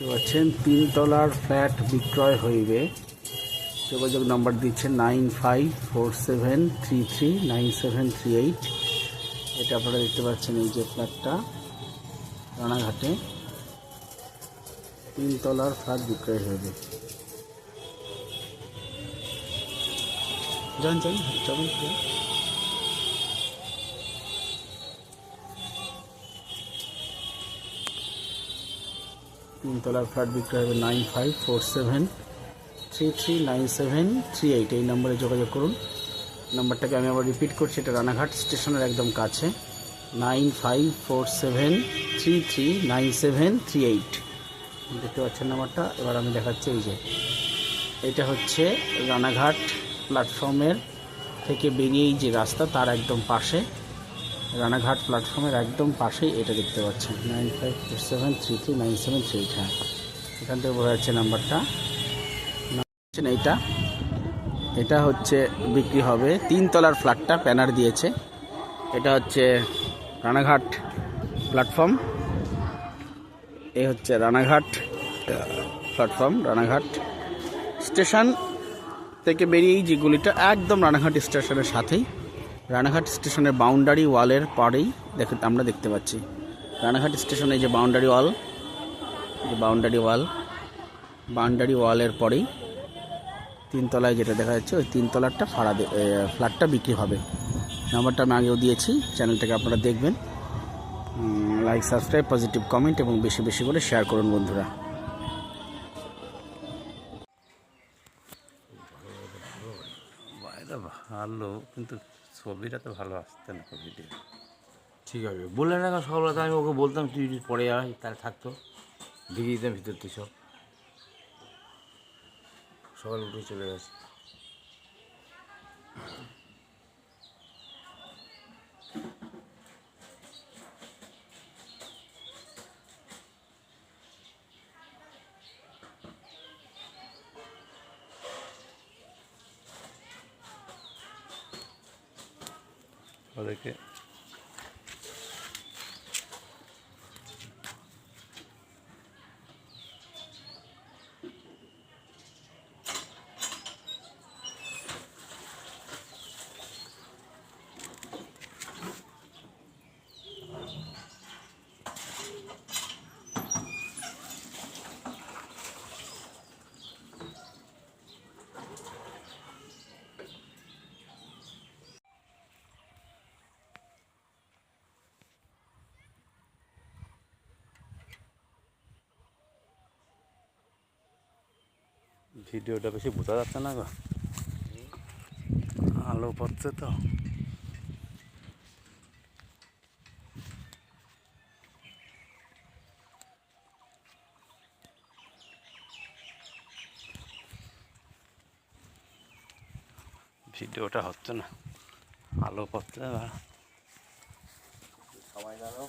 পাচ্ছেন তিনতলার ফ্ল্যাট বিক্রয় হইবে। যোগাযোগ নাম্বার দিচ্ছে nine five four seven three three nine seven three eight. এটা আপনারা দেখতে পাচ্ছেন এই যে ফ্ল্যাটটা, রানাঘাটে। তিনতলার ফ্ল্যাট বিক্রয় হইবে। যান যান যাবেন তিনতলার ফ্ল্যাট বিক্রয় হবে nine five four seven three three nine seven three eight. এই নম্বরে যোগাযোগ করুন। নাম্বারটাকে আমি আবার রিপিট করছি, এটা রানাঘাট স্টেশনের একদম কাছে। Nine five four seven three three nine seven three eight. দেখতে পাচ্ছেন নাম্বারটা? এবার আমি দেখাচ্ছি এই যে। এটা হচ্ছে রানাঘাট প্ল্যাটফর্মের থেকে বেরিয়েই যে রাস্তা, তার একদম পাশে। রানাঘাট প্ল্যাটফর্মের একদম পাশেই এটা দেখতে পাচ্ছেন। Nine five four seven three three nine seven three eight হ্যাঁ। এখান থেকে বোঝা যাচ্ছে নাম্বারটা। এইটা। এটা হচ্ছে বিক্রি হবে। তিনতলার ফ্ল্যাটটা প্যানার দিয়েছে। এটা হচ্ছে রানাঘাট প্ল্যাটফর্ম। এ হচ্ছে রানাঘাট প্ল্যাটফর্ম, রানাঘাট স্টেশন থেকে বেরিয়েই যে গুলিটা একদম রানাঘাট স্টেশনের সাথেই। রানাঘাট স্টেশনের বাউন্ডারি ওয়ালের পরেই দেখে আমরা দেখতে পাচ্ছি। রানাঘাট স্টেশনে যে বাউন্ডারি ওয়াল যে বাউন্ডারি ওয়াল, বাউন্ডারি ওয়ালের পরেই তিনতলায় যেটা দেখা যাচ্ছে, ওই তিনতলারটা ভাড়া ফ্ল্যাটটা বিক্রি হবে। নাম্বারটা আমি আগেও দিয়েছি, চ্যানেলটাকে আপনারা দেখবেন। লাইক সাবস্ক্রাইব পজিটিভ কমেন্ট এবং বেশি বেশি করে শেয়ার করুন বন্ধুরা। ভালো, কিন্তু ছবিটা তো ভালো আসতে না ভিডিও ঠিক আছে। বললে না সকালবেলা? তো আমি ওকে বলতাম, তুই পরে আয়, তাহলে থাকতো দিয়ে দিতাম ভিতর থেকে সব। সকাল উঠে চলে গেছে। और देखिए। ভিডিওটা বেশি বোঝা যাচ্ছে না গো। আলো পড়ছে তো। ভিডিওটা হচ্ছে না। আলো পড়ছে সময় দাঁড়াও